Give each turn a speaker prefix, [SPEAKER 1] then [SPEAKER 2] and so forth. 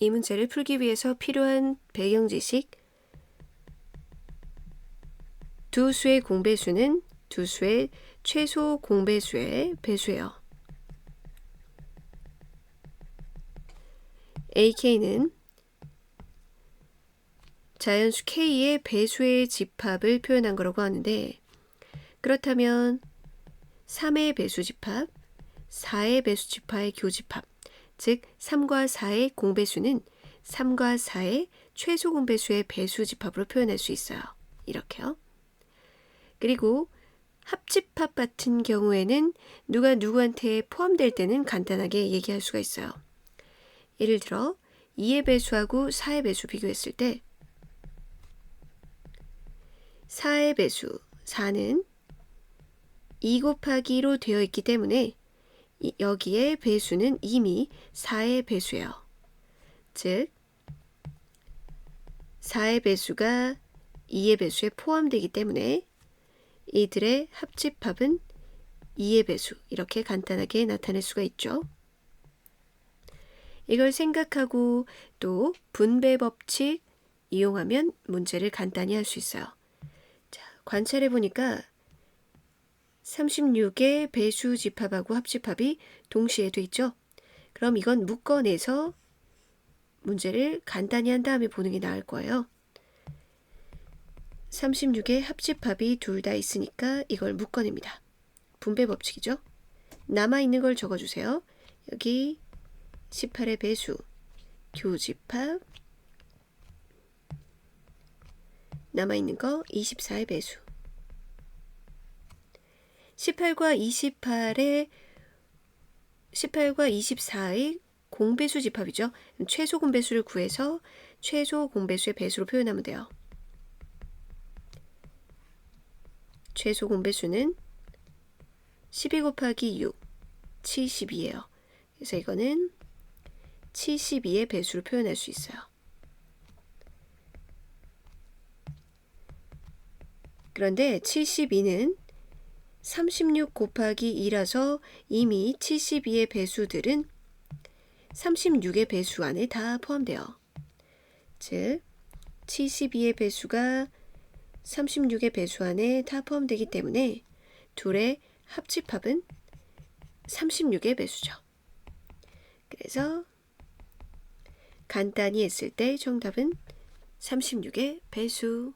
[SPEAKER 1] 이 문제를 풀기 위해서 필요한 배경 지식 두 수의 공배수는 두 수의 최소 공배수의 배수예요. AK는 자연수 K의 배수의 집합을 표현한 거라고 하는데 그렇다면 3의 배수 집합, 4의 배수 집합의 교집합, 즉 3과 4의 공배수는 3과 4의 최소 공배수의 배수 집합으로 표현할 수 있어요. 이렇게요. 그리고 합집합 같은 경우에는 누가 누구한테 포함될 때는 간단하게 얘기할 수가 있어요. 예를 들어 2의 배수하고 4의 배수 비교했을 때 4의 배수 4는 2 곱하기로 되어 있기 때문에 이- 여기에 배수는 이미 4의 배수예요. 즉 4의 배수가 2의 배수에 포함되기 때문에 이들의 합집합은 2의 배수 이렇게 간단하게 나타낼 수가 있죠. 이걸 생각하고 또 분배 법칙 이용하면 문제를 간단히 할 수 있어요. 자, 관찰해 보니까 36의 배수 집합하고 합집합이 동시에 돼 있죠. 그럼 이건 묶어내서 문제를 간단히 한 다음에 보는 게 나을 거예요. 36의 합집합이 둘 다 있으니까 이걸 묶어냅니다. 분배 법칙이죠. 남아있는 걸 적어주세요. 여기 18의 배수, 교집합, 남아있는 거 24의 배수. 18과 28의 18과 24의 공배수 집합이죠. 최소 공배수를 구해서 최소 공배수의 배수로 표현하면 돼요. 최소 공배수는 12 곱하기 6, 72예요. 그래서 이거는 72의 배수로 표현할 수 있어요. 그런데 72는 36 곱하기 2라서 이미 72의 배수들은 36의 배수 안에 다 포함돼요. 즉, 72의 배수가 36의 배수 안에 다 포함되기 때문에 둘의 합집합은 36의 배수죠. 그래서 간단히 했을 때 정답은 36의 배수.